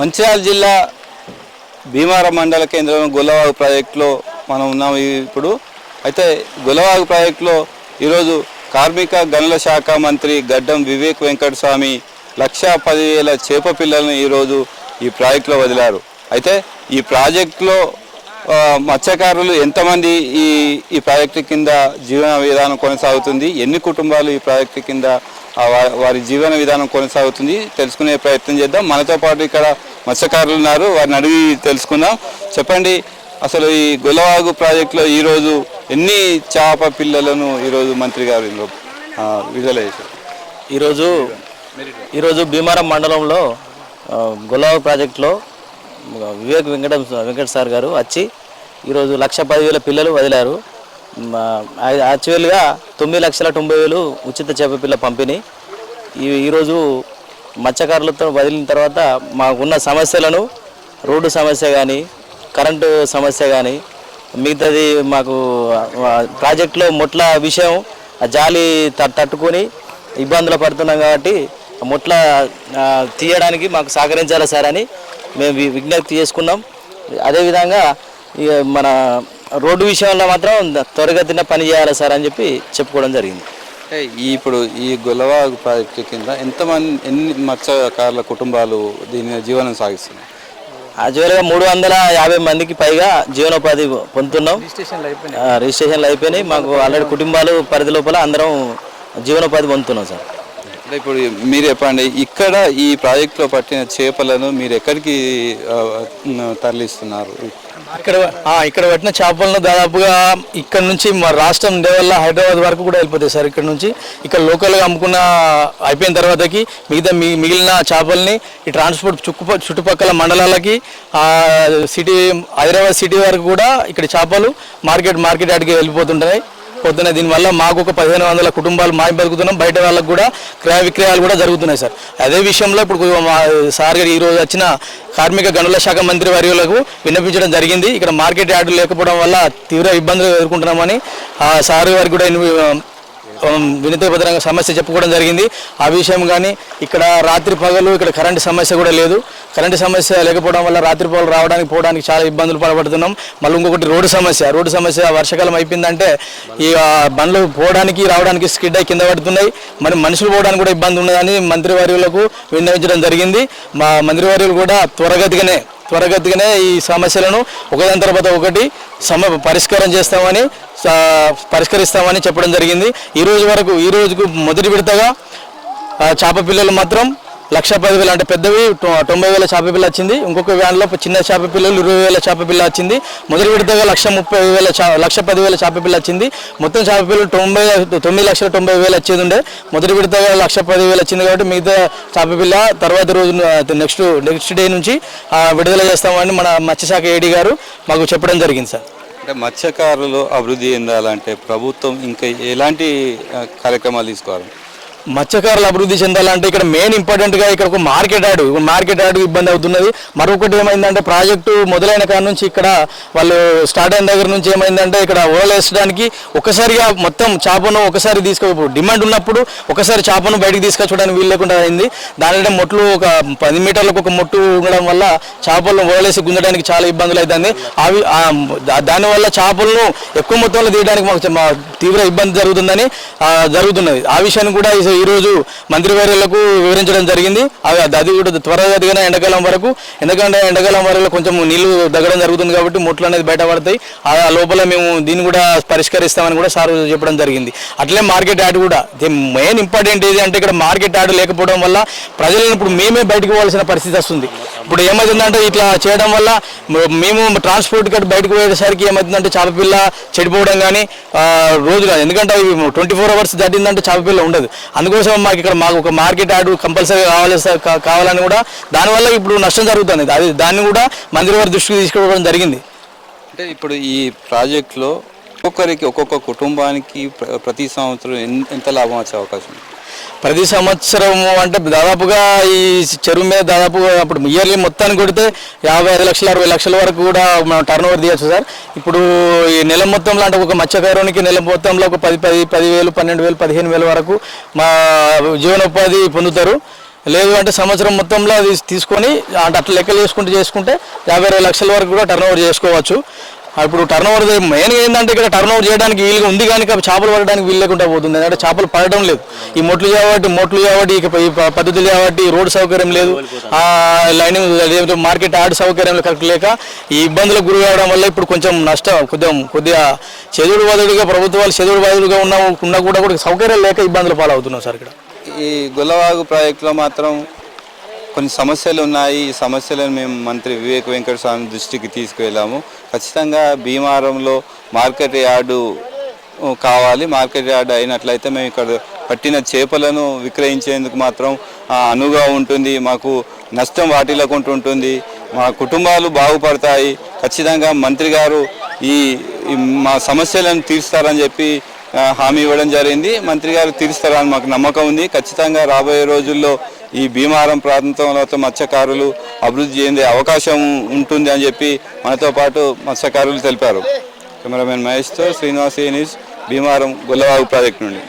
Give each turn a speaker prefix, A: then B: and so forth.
A: మంచిర్యాల జిల్లా భీమారం మండల కేంద్రం గొల్లవాగు ప్రాజెక్టులో మనం ఉన్నాం ఇప్పుడు. అయితే గొల్లవాగు ప్రాజెక్టులో ఈరోజు కార్మిక గనుల శాఖ మంత్రి గడ్డం వివేక్ వెంకట స్వామి పదివేల చేప పిల్లలను ఈరోజు ఈ ప్రాజెక్టులో వదిలారు. అయితే ఈ ప్రాజెక్టులో మత్స్యకారులు ఎంతమంది ఈ ఈ ప్రాజెక్టు కింద జీవన విధానం కొనసాగుతుంది? ఎన్ని కుటుంబాలు ఈ ప్రాజెక్టు కింద వారి జీవన విధానం కొనసాగుతుంది? తెలుసుకునే ప్రయత్నం చేద్దాం. మనతో పాటు ఇక్కడ మత్స్యకారులు ఉన్నారు వారిని అడిగి తెలుసుకుందాం. చెప్పండి అసలు ఈ గొల్లవాగు ప్రాజెక్టులో ఈరోజు ఎన్ని చేప పిల్లలను ఈరోజు మంత్రి గారు విడుదల చేశారు?
B: ఈరోజు ఈరోజు భీమారం మండలంలో ఆ, ప్రాజెక్టులో వివేక్ వెంకట వెంకట సార్ గారు వచ్చి ఈరోజు లక్ష పదివేల పిల్లలు వదిలారు. యాక్చువల్గా తొమ్మిది లక్షల తొంభై వేలు ఉచిత చేప పిల్ల పంపిణీ. ఈ ఈరోజు మత్స్యకారులతో వదిలిన తర్వాత మాకున్న సమస్యలను రోడ్డు సమస్య కానీ కరెంటు సమస్య కానీ మిగతాది మాకు ప్రాజెక్టులో మొట్ల విషయం ఆ జాలి తట్టుకొని ఇబ్బందులు పడుతున్నాం కాబట్టి ఆ మొట్ల తీయడానికి మాకు సహకరించాలి సార్ అని మేము వి- విజ్ఞప్తి చేసుకున్నాం. అదేవిధంగా మన రోడ్డు విషయంలో మాత్రం త్వరగతిన పని చేయాలి సార్ అని చెప్పి చెప్పుకోవడం జరిగింది.
A: ఈ ఇప్పుడు ఈ గొల్లవాగు ప్రాజెక్టు కింద ఎంతమంది ఎన్ని మత్స్యకారుల కుటుంబాలు దీని జీవనం సాగిస్తున్నాయి?
B: యాక్చువల్గా మూడు వందల యాభై మందికి పైగా జీవనోపాధి పొందుతున్నాం. రిజిస్ట్రేషన్లు అయిపోయినాయి. మాకు ఆల్రెడీ కుటుంబాలు పరిధి లోపల అందరం జీవనోపాధి పొందుతున్నాం సార్.
A: అంటే ఇప్పుడు మీరు చెప్పండి ఇక్కడ ఈ ప్రాజెక్ట్లో పట్టిన చేపలను మీరు ఎక్కడికి తరలిస్తున్నారు?
C: ఇక్కడ ఇక్కడ పట్టిన చేపలను దాదాపుగా ఇక్కడ నుంచి మా రాష్ట్రం లెవెల్లో హైదరాబాద్ వరకు కూడా వెళ్ళిపోతాయి సార్ ఇక్కడ నుంచి. ఇక్కడ లోకల్గా అమ్ముకున్న అయిపోయిన తర్వాతకి మిగతా మిగిలిన చేపల్ని ఈ ట్రాన్స్పోర్ట్ చుట్టుప చుట్టుపక్కల మండలాలకి ఆ, సిటీ హైదరాబాద్ సిటీ వరకు కూడా ఇక్కడ చేపలు మార్కెట్ మార్కెట్ యార్డ్కి వెళ్ళిపోతుంటాయి. పొద్దున దీనివల్ల మాకు ఒక పదిహేను వందల కుటుంబాలు మాయం బతుకుతున్నాం బయట వాళ్ళకు కూడా క్రయ విక్రయాలు కూడా జరుగుతున్నాయి సార్. అదే విషయంలో ఇప్పుడు సార్ గారు ఈరోజు వచ్చిన కార్మిక గనుల శాఖ మంత్రి వర్యులకు విన్నపించడం జరిగింది. ఇక్కడ మార్కెట్ యార్డు లేకపోవడం వల్ల తీవ్ర ఇబ్బందులు ఎదుర్కొంటున్నామని ఆ సార్ వారికి కూడా ఇన్వి- వినతిపత్రంగా సమస్య చెప్పుకోవడం జరిగింది. ఆ విషయం కానీ ఇక్కడ రాత్రి పగలు ఇక్కడ కరెంటు సమస్య కూడా లేదు. కరెంటు సమస్య లేకపోవడం వల్ల రాత్రి పగలు రావడానికి పోవడానికి చాలా ఇబ్బందులు పడబడుతున్నాం. మళ్ళీ ఇంకొకటి రోడ్డు సమస్య. రోడ్డు సమస్య వర్షాకాలం అయిపోయిందంటే ఈ బండ్లు పోవడానికి రావడానికి స్కిడ్ అయి కింద పడుతున్నాయి. మరి మనుషులు పోవడానికి కూడా ఇబ్బంది ఉన్నదని మంత్రివర్యులకు విన్నవించడం జరిగింది. మా మంత్రివర్యులు కూడా త్వరగతిగానే త్వరగతిగానే ఈ సమస్యలను ఒకదాని తర్వాత ఒకటి సమ పరిష్కారం చేస్తామని పరిష్కరిస్తామని చెప్పడం జరిగింది. ఈ రోజు వరకు ఈ రోజుకు మొదటి విడతగా చేప పిల్లలు మాత్రం లక్ష పది వేలు అంటే పెద్దవి తొంభై వేల చేప పిల్ల వచ్చింది. ఇంకొక వ్యాన్లో చిన్న చేప పిల్లలు ఇరవై వేల చేప పిల్ల వచ్చింది. మొదటి విడతగా లక్ష ముప్పై వేల చా- లక్ష పదివేల చేప పిల్ల వచ్చింది. మొత్తం చేప పిల్లలు తొంభై తొమ్మిది లక్షల తొంభై వేలు వచ్చేది ఉండే. మొదటి విడతగా లక్ష పది వేలు వచ్చింది కాబట్టి మిగతా చేప పిల్ల తర్వాత రోజు నెక్స్ట్ నెక్స్ట్ డే నుంచి విడుదల చేస్తామని మన మత్స్యశాఖ ఏడీ గారు మాకు చెప్పడం జరిగింది సార్.
A: అంటే మత్స్యకారులు అభివృద్ధి చెందాలంటే ప్రభుత్వం ఇంకా ఎలాంటి కార్యక్రమాలు తీసుకోవాలి?
C: మత్స్యకారులు అభివృద్ధి చెందాలంటే ఇక్కడ మెయిన్ ఇంపార్టెంట్గా ఇక్కడ ఒక మార్కెట్ యార్డు మార్కెట్ యార్డు ఇబ్బంది అవుతున్నది. మరొకటి ఏమైందంటే ప్రాజెక్టు మొదలైన కాడ నుంచి ఇక్కడ వాళ్ళు స్టార్ట్ అయిన దగ్గర నుంచి ఏమైందంటే ఇక్కడ ఓలేసడానికి ఒకసారిగా మొత్తం చేపను ఒకసారి తీసుకో డిమాండ్ ఉన్నప్పుడు ఒకసారి చేపను బయటికి తీసుకొచ్చడానికి వీలు లేకుండా అయింది. దానిలో మొట్లు ఒక పది మీటర్లకు ఒక మొట్టు ఉండడం వల్ల చేపలను ఓలేసి గుంజడానికి చాలా ఇబ్బందులు అవుతుంది అవి దా- దానివల్ల చేపలను ఎక్కువ మొత్తంలో తీయడానికి మాకు తీవ్ర ఇబ్బంది జరుగుతుందని జరుగుతున్నది. ఆ విషయాన్ని కూడా ఈరోజు మంత్రివర్యులకు వివరించడం జరిగింది. అవి అది కూడా త్వరగతిగా ఎండాకాలం వరకు. ఎందుకంటే ఎండాకాలం వరకు కొంచెం నీళ్ళు దగ్గడం జరుగుతుంది కాబట్టి ముట్లు అనేది బయటపడతాయి. ఆ లోపల మేము దీన్ని కూడా పరిష్కరిస్తామని కూడా సార్ చెప్పడం జరిగింది. అట్లే మార్కెట్ యాడ్ కూడా. మెయిన్ ఇంపార్టెంట్ ఏది అంటే ఇక్కడ మార్కెట్ యాడ్ లేకపోవడం వల్ల ప్రజలను ఇప్పుడు మేమే బయటకు పోవాల్సిన పరిస్థితి వస్తుంది. ఇప్పుడు ఏమవుతుందంటే ఇట్లా చేయడం వల్ల మేము ట్రాన్స్పోర్ట్ కట్టి బయటకు పోయేసరికి ఏమవుతుందంటే చేపపిల్ల చెడిపోవడం కానీ రోజు కాదు. ఎందుకంటే ట్వంటీ ఫోర్ అవర్స్ దాటిందంటే చేప పిల్ల ఉండదు. అందుకోసం మాకు ఇక్కడ మాకు ఒక మార్కెట్ యాడ్ కంపల్సరీ కావాలి సార్, కావాలని కూడా దానివల్ల ఇప్పుడు నష్టం జరుగుతుంది. అది దాన్ని కూడా మంత్రి వారి దృష్టికి తీసుకోవడం జరిగింది.
A: అంటే ఇప్పుడు ఈ ప్రాజెక్ట్లో ఒక్కొక్కరికి ఒక్కొక్క కుటుంబానికి ప్ర- ప్రతి సంవత్సరం ఎంత లాభం వచ్చే అవకాశం? ఉంది?
C: ప్రతి సంవత్సరం అంటే దాదాపుగా ఈ చెరువు మీద దాదాపు అప్పుడు ఇయర్లీ మొత్తాన్ని కొడితే యాభై ఐదు లక్షల అరవై లక్షల వరకు కూడా మనం టర్న్ ఓవర్ తీయచ్చు సార్. ఇప్పుడు ఈ నెల మొత్తంలో అంటే ఒక మత్స్యకారునికి నెల మొత్తంలో ఒక పది పది పదివేలు పన్నెండు వేలు పదిహేను వేల వరకు మా జీవనోపాధి పొందుతారు. లేదు అంటే సంవత్సరం మొత్తంలో అది తీసుకొని అంటే అట్లా లెక్కలు చేసుకుంటూ చేసుకుంటే యాభై అరవై లక్షల వరకు కూడా టర్న్ ఓవర్ చేసుకోవచ్చు. ఇప్పుడు టర్న్ ఓవర్ మెయిన్ ఏంటంటే ఇక్కడ టర్న్ ఓవర్ చేయడానికి వీలుగా ఉంది కానీ చేపలు పడడానికి వీలు లేకుండా పోతుంది. ఎందుకంటే చేపలు పడడం లేదు. ఈ మొట్లు కాబట్టి మొట్లు కాబట్టి ఇక పద్ధతులు కాబట్టి రోడ్ సౌకర్యం లేదు. ఆ లైనింగ్ మార్కెట్ యార్డ్ సౌకర్యం కరెక్ట్ లేక ఈ ఇబ్బందులకు గురి కావడం వల్ల ఇప్పుడు కొంచెం నష్టం కొద్దిగా కొద్దిగా చెదుడు వదుడుగా ప్రభుత్వాలు చెదుడు వదుడుగా ఉన్న ఉన్నా కూడా కూడా సౌకర్యాలు లేక ఇబ్బందులు పాలవుతున్నాం సార్ ఇక్కడ.
A: ఈ గొల్లవాగు ప్రాజెక్టులో మాత్రం కొన్ని సమస్యలు ఉన్నాయి. ఈ సమస్యలను మేము మంత్రి వివేక్ వెంకట స్వామి దృష్టికి తీసుకువెళ్ళాము. ఖచ్చితంగా భీమారంలో మార్కెట్ యార్డు కావాలి. మార్కెట్ యార్డ్ అయినట్లయితే మేము ఇక్కడ పట్టిన చేపలను విక్రయించేందుకు మాత్రం అనువుగా ఉంటుంది. మాకు నష్టం వాటిల్లకుండా ఉంటుంది మా కుటుంబాలు బాగుపడతాయి. ఖచ్చితంగా మంత్రి గారు ఈ మా సమస్యలను తీరుస్తారని చెప్పి హామీ ఇవ్వడం జరిగింది. మంత్రి గారు తీరుస్తారని మాకు నమ్మకం ఉంది. ఖచ్చితంగా రాబోయే రోజుల్లో ఈ భీమారం ప్రాంతంలో మత్స్యకారులు అభివృద్ధి చెందే అవకాశం ఉంటుంది అని చెప్పి మనతో పాటు మత్స్యకారులు తెలిపారు. కెమెరామెన్ మహేష్తో శ్రీనివాస్ న్యూస్ భీమారం గొల్లవాగు ప్రాజెక్ట్ నుండి.